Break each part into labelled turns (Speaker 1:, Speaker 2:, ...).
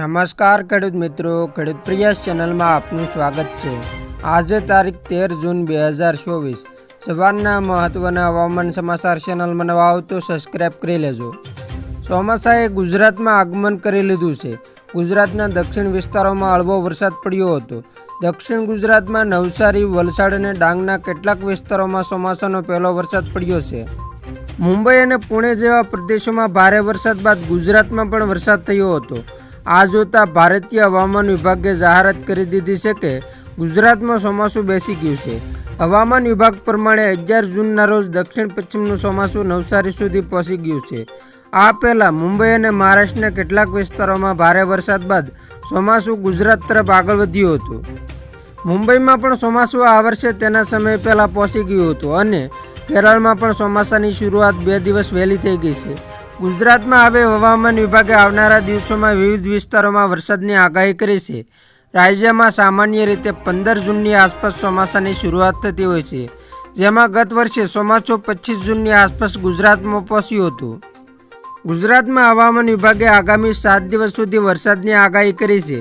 Speaker 1: નમસ્કાર, ખેડૂત મિત્રો. ખેડૂત પ્રિયા ચેનલમાં આપનું સ્વાગત છે. આજે તારીખ તેર જૂન બે હજાર ચોવીસ. સવારના મહત્વના હવામાન સમાચાર ચેનલમાં નવા આવો તો સબસ્ક્રાઈબ કરી લેજો. ચોમાસાએ ગુજરાતમાં આગમન કરી લીધું છે. ગુજરાતના દક્ષિણ વિસ્તારોમાં હળવો વરસાદ પડ્યો હતો. દક્ષિણ ગુજરાતમાં નવસારી, વલસાડ અને ડાંગના કેટલાક વિસ્તારોમાં ચોમાસાનો પહેલો વરસાદ પડ્યો છે. મુંબઈ અને પુણે જેવા પ્રદેશોમાં ભારે વરસાદ બાદ ગુજરાતમાં પણ વરસાદ થયો હતો. આ જોતા ભારતીય હવામાન વિભાગે જાહેરાત કરી દીધી છે કે ગુજરાતમાં ચોમાસું બેસી ગયું છે. હવામાન વિભાગ પ્રમાણે અગિયાર જૂનના રોજ દક્ષિણ પશ્ચિમનું ચોમાસું નવસારી સુધી પહોંચી ગયું છે. આ પહેલાં મુંબઈ અને મહારાષ્ટ્રના કેટલાક વિસ્તારોમાં ભારે વરસાદ બાદ ચોમાસું ગુજરાત તરફ આગળ વધ્યું હતું. મુંબઈમાં પણ ચોમાસું આ વર્ષે તેના સમય પહેલાં પહોંચી ગયું હતું અને કેરળમાં પણ ચોમાસાની શરૂઆત બે દિવસ વહેલી થઈ ગઈ છે. ગુજરાતમાં હવે હવામાન વિભાગે આવનારા દિવસોમાં વિવિધ વિસ્તારોમાં વરસાદની આગાહી કરી છે. રાજ્યમાં સામાન્ય રીતે પંદર જૂનની આસપાસ ચોમાસાની શરૂઆત થતી હોય છે, જેમાં ગત વર્ષે ચોમાસું પચીસ જૂનની આસપાસ ગુજરાતમાં પહોંચ્યું હતું. ગુજરાતમાં હવામાન વિભાગે આગામી સાત દિવસ સુધી વરસાદની આગાહી કરી છે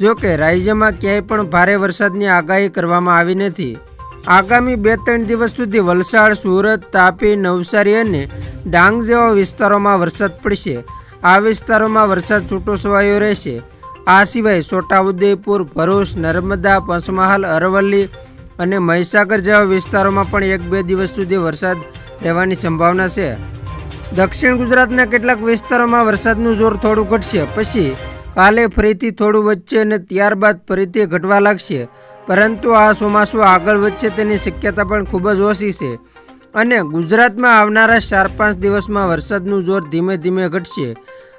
Speaker 1: જો કે રાજ્યમાં ક્યાંય પણ ભારે વરસાદની આગાહી કરવામાં આવી નથી. આગામી બે ત્રણ દિવસ સુધી વલસાડ, સુરત, તાપી, નવસારી અને ડાંગ જેવા વિસ્તારોમાં વરસાદ પડશે. આ વિસ્તારોમાં વરસાદ છૂટો છવાયો રહેશે. આ સિવાય છોટાઉદેપુર, ભરૂચ, નર્મદા, પંચમહાલ, અરવલ્લી અને મહીસાગર જેવા વિસ્તારોમાં પણ એક બે દિવસ સુધી વરસાદ રહેવાની સંભાવના છે. દક્ષિણ ગુજરાતના કેટલાક વિસ્તારોમાં વરસાદનું જોર થોડું ઘટશે. પછી કાલે ફરીથી થોડું વધશે અને ત્યારબાદ ફરીથી ઘટવા લાગશે. પરંતુ આ ચોમાસું આગળ વધશે તેની શક્યતા પણ ખૂબ જ ઓછી છે. અને ગુજરાતમાં આવનારા ચાર પાંચ દિવસમાં વરસાદનું જોર ધીમે ધીમે ઘટશે.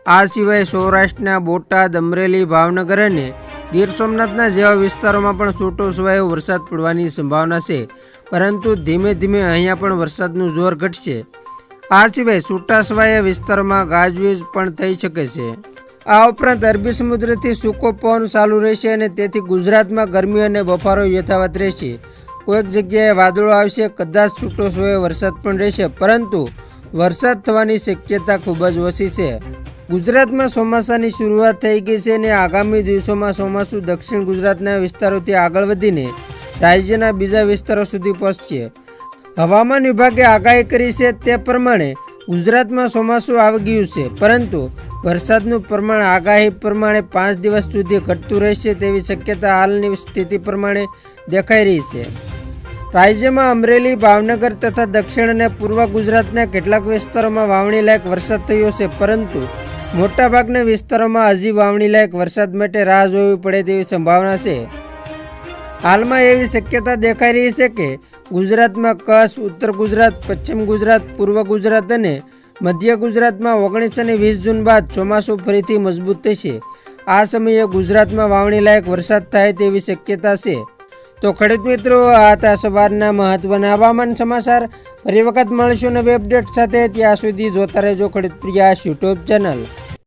Speaker 1: આ સિવાય સૌરાષ્ટ્રના બોટાદ, અમરેલી, ભાવનગર અને ગીર સોમનાથના જેવા વિસ્તારોમાં પણ છૂટો છવાયો વરસાદ પડવાની સંભાવના છે. પરંતુ ધીમે ધીમે અહીંયા પણ વરસાદનું જોર ઘટશે. આ સિવાય છૂટાછવાયા વિસ્તારોમાં ગાજવીજ પણ થઈ શકે છે. આ ઉપરાંત અરબી સમુદ્રથી સૂકો પવન ચાલુ રહેશે અને તેથી ગુજરાતમાં ગરમી અને બફારો યથાવત રહેશે. કોઈક જગ્યાએ વાદળો આવશે, કદાચ છૂટો છવાયો વરસાદ પણ રહેશે, પરંતુ વરસાદ થવાની શક્યતા ખૂબ જ ઓછી છે. ગુજરાતમાં ચોમાસાની શરૂઆત થઈ ગઈ છે અને આગામી દિવસોમાં ચોમાસું દક્ષિણ ગુજરાતના વિસ્તારોથી આગળ વધીને રાજ્યના બીજા વિસ્તારો સુધી પહોંચશે. હવામાન વિભાગે આગાહી કરી છે તે પ્રમાણે ગુજરાતમાં ચોમાસું આવી ગયું છે, પરંતુ વરસાદનું પ્રમાણ આગાહી પ્રમાણે પાંચ દિવસ સુધી ઘટતું રહેશે તેવી શક્યતા હાલની સ્થિતિ પ્રમાણે દેખાઈ રહી છે. રાજ્યમાં અમરેલી, ભાવનગર તથા દક્ષિણ અને પૂર્વ ગુજરાતના કેટલાક વિસ્તારોમાં વાવણી લાયક વરસાદ થયો છે, પરંતુ મોટાભાગના વિસ્તારોમાં હજી વાવણી લાયક વરસાદ માટે રાહ જોવી પડે તેવી સંભાવના છે. હાલમાં એવી શક્યતા દેખાઈ રહી છે કે ગુજરાતમાં કચ્છ, ઉત્તર ગુજરાત, પશ્ચિમ ગુજરાત, પૂર્વ ગુજરાત અને મધ્ય ગુજરાતમાં ઓગણીસ અને વીસ જૂન બાદ ચોમાસું ફરીથી મજબૂત થશે. આ સમયે ગુજરાતમાં વાવણી લાયક વરસાદ થાય તેવી શક્યતા છે. તો ખેડૂત મિત્રો, આ હતા સવારના મહત્વના હવામાન સમાચાર. ફરી વખત મળીશું નવી અપડેટ સાથે. ત્યાં સુધી જોતા રહેજો ખેડૂત પ્રિયાસ યુટ્યુબ ચેનલ.